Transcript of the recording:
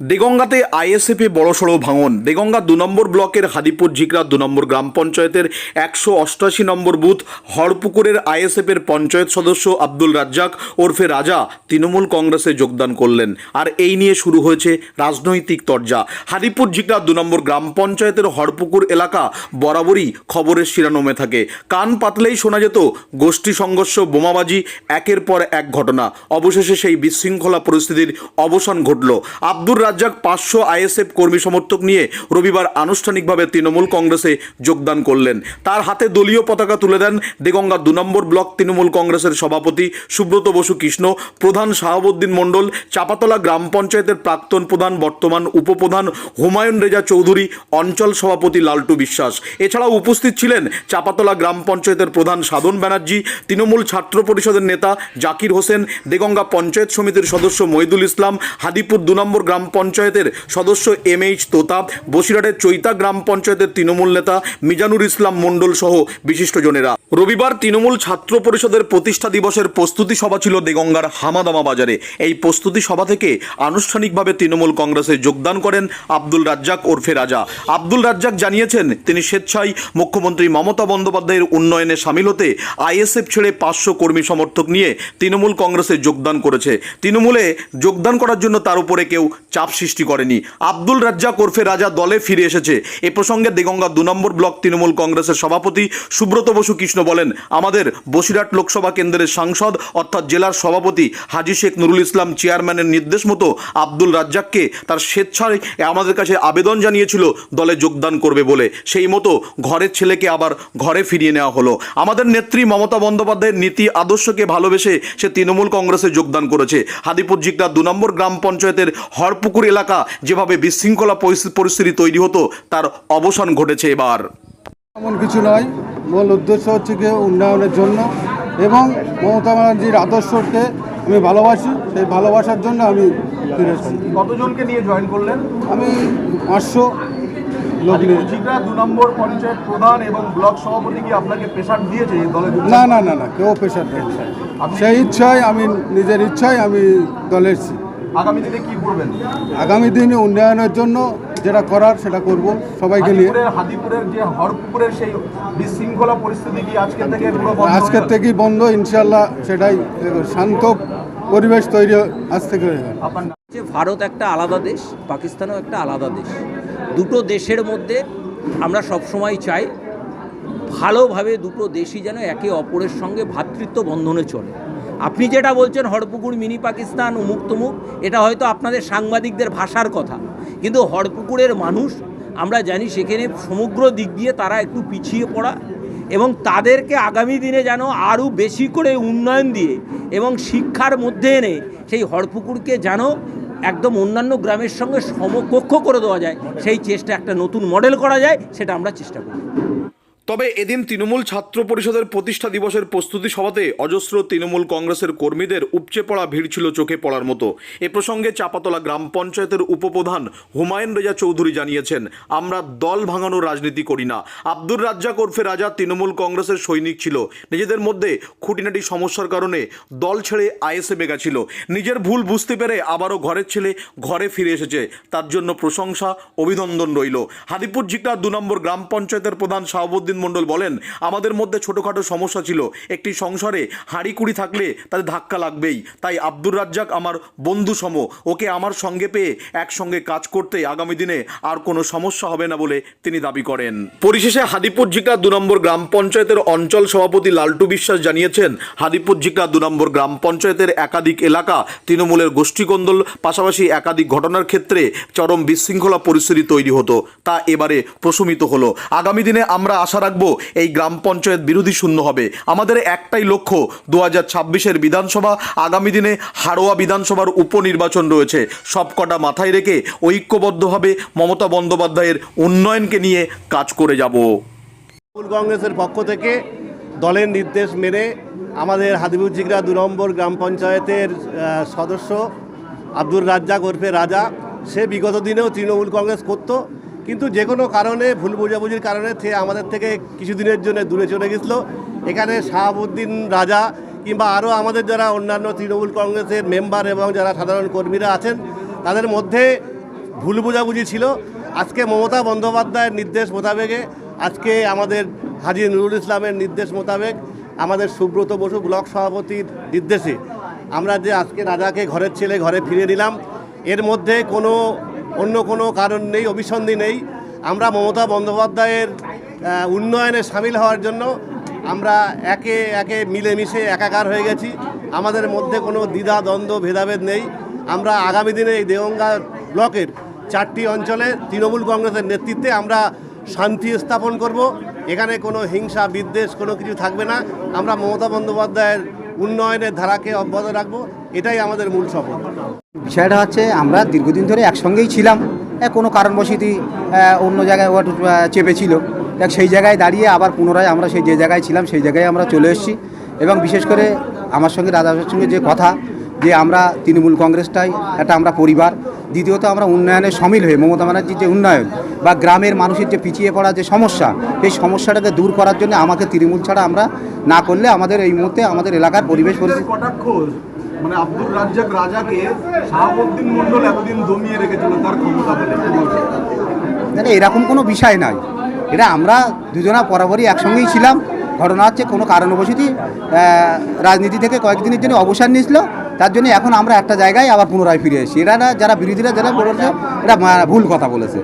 দেগঙ্গাতে আইএসএফে বড়সড় ভাঙন। দেগঙ্গা দু নম্বর ব্লকের হাদিপুর ঝিকরা দু নম্বর গ্রাম পঞ্চায়েতের একশো অষ্টাশি নম্বর বুথ, হরপুকুরের আইএসএফের পঞ্চায়েত সদস্য আব্দুল রাজ্জাক ওরফে রাজা তৃণমূল কংগ্রেসে যোগদান করলেন। আর এই নিয়ে শুরু হয়েছে রাজনৈতিক তরজা। হাদিপুর ঝিকরা দু নম্বর গ্রাম পঞ্চায়েতের হরপুকুর এলাকা বরাবরই খবরের শিরানোমে থাকে। কান পাতলেই শোনা যেত গোষ্ঠী সংঘর্ষ, বোমাবাজি, একের পর এক ঘটনা। অবশেষে সেই বিশৃঙ্খলা পরিস্থিতির অবসান ঘটল। আব্দুর রাজ্জাক পাঁচশো আইএসএফ কর্মী সমর্থক নিয়ে রবিবার আনুষ্ঠানিকভাবে তৃণমূল কংগ্রেসে যোগদান করলেন। তার হাতে দলীয় পতাকা তুলে দেন দেগঙ্গা দু নম্বর ব্লক তৃণমূল কংগ্রেসের সভাপতি সুব্রত বসু কৃষ্ণ, প্রধান শাহাবুদ্দিন মণ্ডল, চাপাতলা গ্রাম পঞ্চায়েতের প্রাক্তন প্রধান বর্তমান উপপ্রধান হুমায়ুন রেজা চৌধুরী, অঞ্চল সভাপতি লালটু বিশ্বাস। এছাড়াও উপস্থিত ছিলেন চাপাতলা গ্রাম পঞ্চায়েতের প্রধান সাধন ব্যানার্জি, তৃণমূল ছাত্র পরিষদের নেতা জাকির হোসেন, দেগঙ্গা পঞ্চায়েত সমিতির সদস্য মহিদুল ইসলাম, হাদিপুর দু নম্বর গ্রাম পঞ্চায়েতের সদস্য এম এইচ তোতা, বসিরহাটের চৈতা গ্রাম পঞ্চায়েতের তৃণমূল নেতা মিজানুর ইসলাম মণ্ডল সহ বিশিষ্টজনেরা। রবিবার তৃণমূল ছাত্র পরিষদের প্রতিষ্ঠা দিবসের প্রস্তুতি সভা ছিল দেগঙ্গার হামাদামা বাজারে। এই প্রস্তুতি সভা থেকে আনুষ্ঠানিকভাবে তৃণমূল কংগ্রেসে যোগদান করেন আব্দুল রাজ্জাক ওরফে রাজা। আব্দুল রাজ্জাক জানিয়েছেন, তিনি স্বেচ্ছায় মুখ্যমন্ত্রী মমতা বন্দ্যোপাধ্যায়ের উন্নয়নে সামিল হতে আইএসএফ ছেড়ে পাঁচশো কর্মী সমর্থক নিয়ে তৃণমূল কংগ্রেসে যোগদান করেছে। তৃণমূলে যোগদান করার জন্য তার উপরে কেউ চাপ সৃষ্টি করেনি। আব্দুল রাজ্জাক ওরফে রাজা দলে ফিরে এসেছে। এ প্রসঙ্গে দেগঙ্গা দু নম্বর ব্লক তৃণমূল কংগ্রেসের সভাপতি সুব্রত বসু কৃষ্ণ বলেন, আমাদের বসিরহাট লোকসভা কেন্দ্রের সাংসদ অর্থাৎ জেলার সভাপতি হাজি শেখ নুরুল ইসলাম চেয়ারম্যানের নির্দেশ মতো আব্দুল রাজ্জাককে তার স্বেচ্ছায় আমাদের কাছে আবেদন জানিয়েছিল, দলে যোগদান করবে বলে। সেই মতো ঘরের ছেলেকে আবার ঘরে ফিরিয়ে নেওয়া হলো। আমাদের নেত্রী মমতা বন্দ্যোপাধ্যায়ের নীতি আদর্শকে ভালোবেসে সে তৃণমূল কংগ্রেসে যোগদান করেছে। হাদিপুর জিকরা দু নম্বর গ্রাম পঞ্চায়েতের হরপুকুর এলাকা যেভাবে বিশৃঙ্খলা পরিস্থিতি তৈরি হতো তার অবসান ঘটেছে এবার। এমন কিছু নয়। মূল উদ্দেশ্য হচ্ছে কি উন্নয়নের জন্য এবং মমতা ব্যানার্জির আদর্শকে আমি ভালোবাসি। সেই ভালোবাসার জন্য আমি ফিরে এসেছি। কতজনকে নিয়ে জয়েন করলেন? আমি পাঁচশো লোক নিয়ে। দু নম্বর পঞ্চায়েত প্রধান এবং ব্লক সভাপতি কি আপনাকে প্রেশার দিয়েছে এই দলে না না না না কেউ প্রেশার দেয়নি। সেই ইচ্ছায় আমি নিজের ইচ্ছায় আমি দলে এসেছি। আগামী দিনে কি করবেন? আগামী দিনে উন্নয়নের জন্য যেটা করার সেটা করব। সবাইকে নিয়ে। হাদিপুরের যে হরপুকুরের সেই বিশৃঙ্খলা পরিস্থিতি কি আজকে থেকে পুরো আজকের থেকেই বন্ধ ইনশাল্লাহ সেটাই শান্ত পরিবেশ তৈরি আজ থেকে? যে ভারত একটা আলাদা দেশ পাকিস্তানও একটা আলাদা দেশ। দুটো দেশের মধ্যে আমরা সবসময় চাই ভালোভাবে দুটো দেশই যেন একে অপরের সঙ্গে ভ্রাতৃত্ব বন্ধনে চলে। আপনি যেটা বলছেন হরপুকুর মিনি পাকিস্তান উমুক তুমুক এটা হয়তো আপনাদের সাংবাদিকদের ভাষার কথা। কিন্তু হরপুকুরের মানুষ, আমরা জানি সেখানে সমগ্র দিক দিয়ে তারা একটু পিছিয়ে পড়া এবং তাদেরকে আগামী দিনে যেন আরও বেশি করে উন্নয়ন দিয়ে এবং শিক্ষার মধ্যে এনে সেই হরপুকুরকে যেন একদম অন্যান্য গ্রামের সঙ্গে সমকক্ষ করে দেওয়া যায়, সেই চেষ্টা একটা নতুন মডেল করা যায়, সেটা আমরা চেষ্টা করি তবে এদিন তৃণমূল ছাত্র পরিষদের প্রতিষ্ঠা দিবসের প্রস্তুতি সভাতে অজস্র তৃণমূল কংগ্রেসের কর্মীদের উপচে পড়া ভিড় ছিল চোখে পড়ার মতো। এ প্রসঙ্গে চাপাতলা গ্রাম পঞ্চায়েতের উপপ্রধান হুমায়ুন রেজা চৌধুরী জানিয়েছেন, আমরা দল ভাঙানোর রাজনীতি করি না। আব্দুর রাজ্জাক ওরফে রাজা তৃণমূল কংগ্রেসের সৈনিক ছিল। নিজেদের মধ্যে খুঁটিনাটি সমস্যার কারণে দল ছেড়ে আইএসএ গেছিল নিজের ভুল বুঝতে পেরে আবারও ঘরের ছেলে ঘরে ফিরে এসেছে। তার জন্য প্রশংসা, অভিনন্দন রইল। হাদিপুর ঝিকটা দু নম্বর গ্রাম পঞ্চায়েতের প্রধান শাহাবুদ্দিন মণ্ডল বলেন, আমাদের মধ্যে ছোটোখাটো সমস্যা ছিল। একটি সংসারে হাঁড়ি কুড়ি থাকলে তাদের ধাক্কা লাগবেই। তাই আব্দুর রাজ্জাক আমার বন্ধু সম। ওকে আমার সঙ্গে পেয়ে একসঙ্গে কাজ করতে আগামী দিনে আর কোনো সমস্যা হবে না বলে তিনি দাবি করেন। পরিশেষে হাদিপুর ঝিকা দু নম্বর গ্রাম পঞ্চায়েতের অঞ্চল সভাপতি লালটু বিশ্বাস জানিয়েছেন, হাদিপুর ঝিকা দু নম্বর গ্রাম পঞ্চায়েতের একাধিক এলাকা তৃণমূলের গোষ্ঠীকন্দল, পাশাপাশি একাধিক ঘটনার ক্ষেত্রে চরম বিশৃঙ্খলা পরিস্থিতি তৈরি হতো। তা এবারে প্রশমিত হলো। আগামী দিনে আমরা আশা রাখব, এই গ্রাম পঞ্চায়েত বিরোধী শূন্য হবে। আমাদের একটাই লক্ষ্য, দু হাজার ছাব্বিশের বিধানসভা, আগামী দিনে হাড়োয়া বিধানসভার উপনির্বাচন রয়েছে। সবকটা মাথায় রেখে ঐক্যবদ্ধভাবে মমতা বন্দ্যোপাধ্যায়ের উন্নয়নকে নিয়ে কাজ করে যাব। তৃণমূল কংগ্রেসের পক্ষ থেকে দলের নির্দেশ মেনে আমাদের হাদিবুর জিগরা দু নম্বর গ্রাম পঞ্চায়েতের সদস্য আব্দুর রাজ্জাক ওরফে রাজা, সে বিগত দিনেও তৃণমূল কংগ্রেস করতো। কিন্তু যে কোনো কারণে, ভুল বোঝাবুঝির কারণে সে আমাদের থেকে কিছুদিনের জন্য দূরে চলে গেছিল। এখানে শাহাবুদ্দিন রাজা কিংবা আরও আমাদের যারা অন্যান্য তৃণমূল কংগ্রেসের মেম্বার এবং যারা সাধারণ কর্মীরা আছেন, তাদের মধ্যে ভুল বোঝাবুঝি ছিল। আজকে মমতা বন্দ্যোপাধ্যায়ের নির্দেশ মোতাবেকে, আজকে আমাদের হাজি নুরুল ইসলামের নির্দেশ মোতাবেক আমাদের সুব্রত বসু ব্লক সভাপতির নির্দেশে আমরা যে আজকে রাজাকে ঘরের ছেলে ঘরে ফিরে নিলাম। এর মধ্যে কোনো অন্য কোনো কারণ নেই, অভিসন্ধি নেই। আমরা মমতা বন্দ্যোপাধ্যায়ের উন্নয়নে সামিল হওয়ার জন্য আমরা একে একে মিলেমিশে একাকার হয়ে গেছি। আমাদের মধ্যে কোনো দ্বিধা, দ্বন্দ্ব, ভেদাভেদ নেই। আমরা আগামী দিনে এই দেগঙ্গা ব্লকের চারটি অঞ্চলে তৃণমূল কংগ্রেসের নেতৃত্বে আমরা শান্তি স্থাপন করব। এখানে কোনো হিংসা, বিদ্বেষ কোনো কিছু থাকবে না। আমরা মমতা বন্দ্যোপাধ্যায়ের উন্নয়নের ধারাকে অব্যাহত রাখব। এটাই আমাদের মূল শপথ। বিষয়টা হচ্ছে আমরা দীর্ঘদিন ধরে একসঙ্গেই ছিলাম। কোনো কারণবশতই অন্য জায়গায় চেপেছিল দেখ, সেই জায়গায় দাঁড়িয়ে আবার পুনরায় আমরা সেই যে জায়গায় ছিলাম, সেই জায়গায় আমরা চলে এসেছি। এবং বিশেষ করে আমার সঙ্গে রাজার সঙ্গে যে কথা, যে আমরা তৃণমূল কংগ্রেসটাই একটা আমরা পরিবার। দ্বিতীয়ত আমরা উন্নয়নের সামিল হয়ে, মমতা ব্যানার্জির যে উন্নয়ন বা গ্রামের মানুষের যে পিছিয়ে পড়া যে সমস্যা, সেই সমস্যাটাকে দূর করার জন্য আমাকে তৃণমূল ছাড়া আমরা না করলে আমাদের এই মুহূর্তে আমাদের এলাকার পরিবেশ পরিস্থিতি মানে আব্দুল রাজ্জাক রাজাকে শাহাবুদ্দিন মন্ডল এতদিন দমিয়ে রেখেছিল তার ক্ষমতা বলে। এরকম কোনো বিষয় নাই। এটা আমরা দুজনা বরাবরই একসঙ্গেই ছিলাম। ঘটনা হচ্ছে কোনো কারণবশতই রাজনীতি থেকে কয়েকদিনের জন্য অবসর নিয়েছিল। তার জন্য এখন আমরা একটা জায়গায় আবার পুনরায় ফিরে এসেছি। এরা যারা বিরোধীরা, যারা বলেছে এটা ভুল কথা বলেছে।